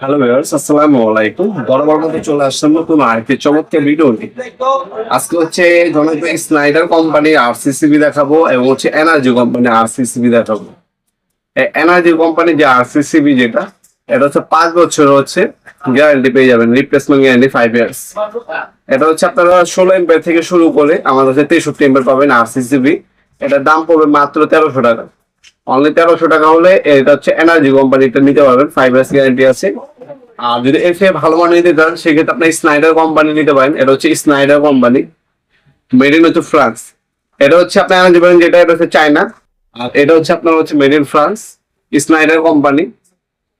Hello viewers আসসালামু আলাইকুম বরাবর মতো চলে আসলাম নতুন আরেকটি চমৎকার ভিডিও আজকে হচ্ছে জনপ্রিয় স্নাইডার কোম্পানি আরসিসিবি দেখাবো এবং হচ্ছে এনার্জি কোম্পানি আরসিসিবি দেখাবো। এনার্জি কোম্পানি যে আরসিসিবি যেটা, এটা হচ্ছে পাঁচ বছর হচ্ছে গ্যারান্টি পেয়ে যাবেন রিপ্লেসমেন্ট গ্যারান্টি ফাইভ ইয়ার্স এটা হচ্ছে আপনারা ষোলো এম্পের থেকে শুরু করে আমাদের হচ্ছে তেষট্টি এম্পের পাবেন আরসিসিবি এটার দাম পড়বে মাত্র তেরোশো টাকা। অনলি তেরোশো টাকা হলে এটা হচ্ছে এনার্জি কোম্পানিটা নিতে পারবেন ফাইভ ইয়ার্স গ্যারান্টি আছে। আর যদি এর থেকে ভালো মানের নিতে চান, সেক্ষেত্রে আপনি স্নাইডার কোম্পানি নিতে পারেন। এটা হচ্ছে স্নাইডার কোম্পানি মেড ইন হচ্ছে ফ্রান্স এটা হচ্ছে আপনার এনার্জি পাবেন যেটা এটা হচ্ছে চায়না আর এটা হচ্ছে আপনার হচ্ছে made in France Schneider company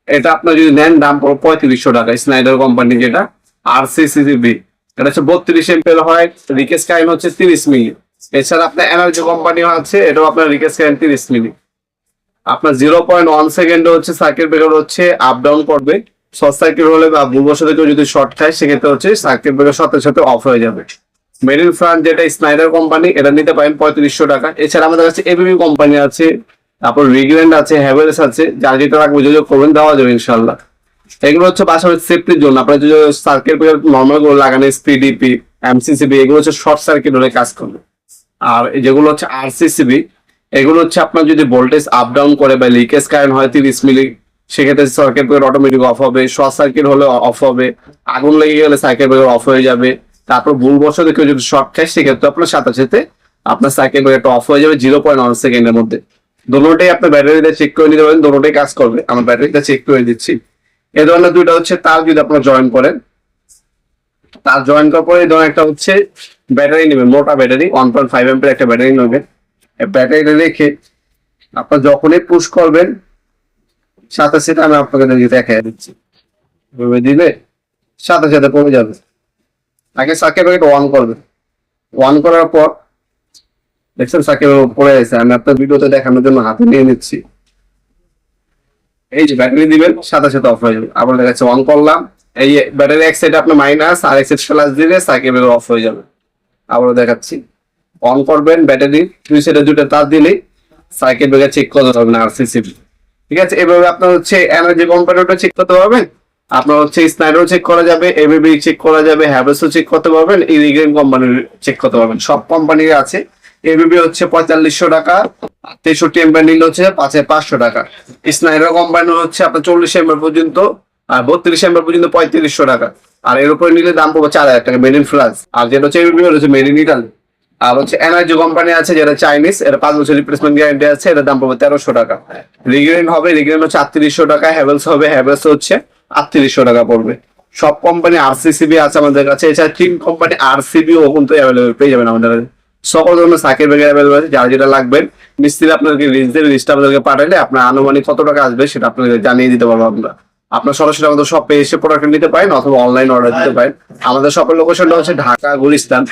এটা আপনার যদি নেন, দাম পড়বে পঁয়ত্রিশশো টাকা স্নাইডার কোম্পানি যেটা। আর সিসিবি এটা হচ্ছে বত্রিশ এমপেল হয় রিকেস কাইন হচ্ছে তিরিশ মিলি এছাড়া আপনার এনার্জি কোম্পানি আছে, এটাও আপনার রিকেস কাইন তিরিশ মিলি আপনার জিরো পয়েন্ট ওয়ান সেকেন্ডে হচ্ছে সার্কিট ব্রেকার হচ্ছে আপ ডাউন করবে শর্ট সার্কিট হলে বা ভুলবশ সাথে কেউ যদি শর্ট খায়, সেক্ষেত্রে হচ্ছে সার্কিট ব্রেকার সাথে সাথে অফ হয়ে যাবে। মেরিন ফ্রান্ট যেটা স্নাইডার কোম্পানি এটা নিতে পারেন পঁয়ত্রিশশো টাকা। এছাড়া আমাদের কাছে এবিবি কোম্পানি আছে, তারপর রিগ্রেন্ড আছে হ্যাভেলস আছে, যার যেটা রাখবে যোগাযোগ করবেন, দেওয়া যাবে ইনশাল্লাহ এগুলো হচ্ছে পাশাপাশি সেফটির জন্য। আপনার যদি সার্কিট ব্রেকার নর্মালগুলো লাগানো স্পিডিপি এমসিসিবি এগুলো হচ্ছে শর্ট সার্কিট হলে কাজ করবে। আর যেগুলো হচ্ছে আরসিসিবি এগুলো হচ্ছে আপনার যদি ভোল্টেজ আপ ডাউন করে বা লিকেজ কারেন্ট হয় তিরিশ মিলি সেক্ষেত্রে সার্কিট ব্রেকার অটোমেটিক অফ হবে শর্ট সার্কিট হলে অফ হবে, আগুন লেগে গেলে সার্কিট ব্রেকার অফ হয়ে যাবে, তারপর ভুল বছর কেউ যদি শর্ট খায়, সেক্ষেত্রে আপনার সাথে সাথে আপনার সার্কিট ব্রেকারটা অফ হয়ে যাবে জিরো পয়েন্ট ওয়ান সেকেন্ডের মধ্যে। দুটোটাই আপনার ব্যাটারিতে চেক করে নিতে পারেন দুটোটাই কাজ করবে। আমার ব্যাটারিটা চেক করে দিচ্ছি। এ ধরনের দুইটা হচ্ছে তার যদি আপনার জয়েন করেন। তার জয়েন করার পরে এই ধরনের একটা হচ্ছে ব্যাটারি নেবেন, মোটা ব্যাটারি ওয়ান পয়েন্ট ফাইভ এমপের একটা ব্যাটারি নেবেন। ব্যাটারিটা রেখে আপনার যখনই পুশ করবেন, সাথে সাথে আমি আপনাকে দেখা দিচ্ছি। দিলে সাথে সাথে কমে যাবে। আগে সার্কিট ব্রেকার অন করবেন। অন করার পর, দেখছেন সার্কিট পড়ে গেছে। আমি আপনার ভিডিওতে দেখানোর জন্য হাতে নিয়ে নিচ্ছি। এই যে ব্যাটারি দিবেন, সাথে সাথে অফ হয়ে যাবে। আবার দেখা যাচ্ছে অন করলাম। এই ব্যাটারি এক সাইড আপনার মাইনাস আর এক সাইড প্লাস দিলে সাইকেল অফ হয়ে যাবে। আবারও দেখাচ্ছি। অন করবেন ব্যাটারি সাইডে দুটো তার দিলেই সাইকেল ব্রেকার চেক করতে পারবেন আর সিসিবি ঠিক আছে? এভাবে আপনার হচ্ছে এনার্জি কোম্পানিটা চেক করতে পারবেন। আপনার হচ্ছে স্নাইডারও চেক করা যাবে এবিবি চেক করা যাবে হ্যাভেলসও চেক করতে পারবেন ইরিগ্রেন কোম্পানির চেক করতে পারবেন। সব কোম্পানির আছে। এবিবি হচ্ছে পঁয়তাল্লিশশো টাকা, তেষট্টি এমপের নিলে হচ্ছে পাঁচে পাঁচশো টাকা। স্নাইডার কোম্পানি হচ্ছে আপনার চল্লিশ এমপের পর্যন্ত, আর বত্রিশ এমপের পর্যন্ত পঁয়ত্রিশশো টাকা। আর এর উপরে নিলে দাম পড়বে চার হাজার টাকা মেড ইন ফ্রান্স আর যেটা হচ্ছে এবিবি হচ্ছে মেড ইটালি আর হচ্ছে এনার্জি কোম্পানি আছে যেটা চাইনিজ এটা পাঁচ বছর রিপ্লেসমেন্ট গ্যারান্টি আছে এটা দাম পড়বে তেরোশো টাকা। রিগ্রেন হবে রিগ্রেন হচ্ছে আটত্রিশশো টাকা হ্যাভেলস হবে হ্যাভেলস হচ্ছে আটত্রিশশো টাকা পড়বে। সব কোম্পানি আরসিসিবি আছে আমাদের কাছে, এছাড়া তিন কোম্পানি আরসিবি ও কিন্তু অ্যাভেলেবেল পেয়ে যাবেন আমাদের কাছে। সকল ধরনের সাইকেল ব্যাগ অ্যাভেলেবেল আছে, যার যেটা লাগবেন মিস্ত্রি আপনাদেরকে লিস্ট দেবে লিস্টটা আপনাদেরকে পাঠালে আপনার আনুমানিক কত টাকা আসবে সেটা আপনাদের জানিয়ে দিতে পারব আমরা। আপনার সরাসরি আমাদের শপে এসে প্রোডাক্ট নিতে পারেন অথবা অনলাইন অর্ডার দিতে পারেন। আমাদের শপের লোকেশনটা হচ্ছে ঢাকা, গুলিস্তান।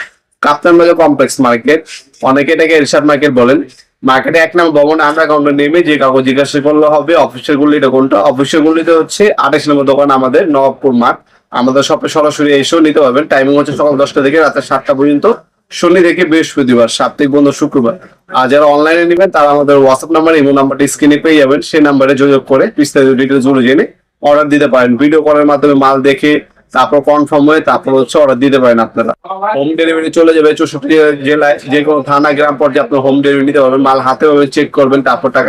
কাপ্তান বাজার কমপ্লেক্স মার্কেট অনেকে এটাকে এরশাদ মার্কেট বলেন। মার্কেটে এক নম্বর ভবন, আমরা কাউন্টার নেমে যে কাউকে জিজ্ঞাসা করলে হবে অফিসের গুলিটা কোনটা? অফিসের গুলিতে হচ্ছে আঠাশ নম্বর দোকান আমাদের, নবাবপুর মাঠ। আমাদের শপে সরাসরি এসেও নিতে পারবেন। টাইমিং হচ্ছে সকাল দশটা থেকে রাতে সাতটা পর্যন্ত, শনি থেকে বৃহস্পতিবার, সাপ্তাহিক বন্ধ শুক্রবার। আর যারা অনলাইনে নেবেন, তারা আমাদের হোয়াটসঅ্যাপ নাম্বার ইমো নাম্বারটি স্ক্রিনে পেয়ে যাবেন। সেই নাম্বারে যোগাযোগ করে বিস্তারিত ডিটেলস জেনে অর্ডার দিতে পারেন। ভিডিও কলের মাধ্যমে মাল দেখে তারপর কনফার্ম হয়ে তারপর হচ্ছে অর্ডার দিতে পারেন আপনারা। হোম ডেলিভারি চলে যাবে, চৌষট্টি জেলায় যে কোনো থানা, গ্রাম পর্যায়ে আপনার হোম ডেলিভারি নিতে পারবেন, মাল হাতে চেক করবেন, তারপর টাকা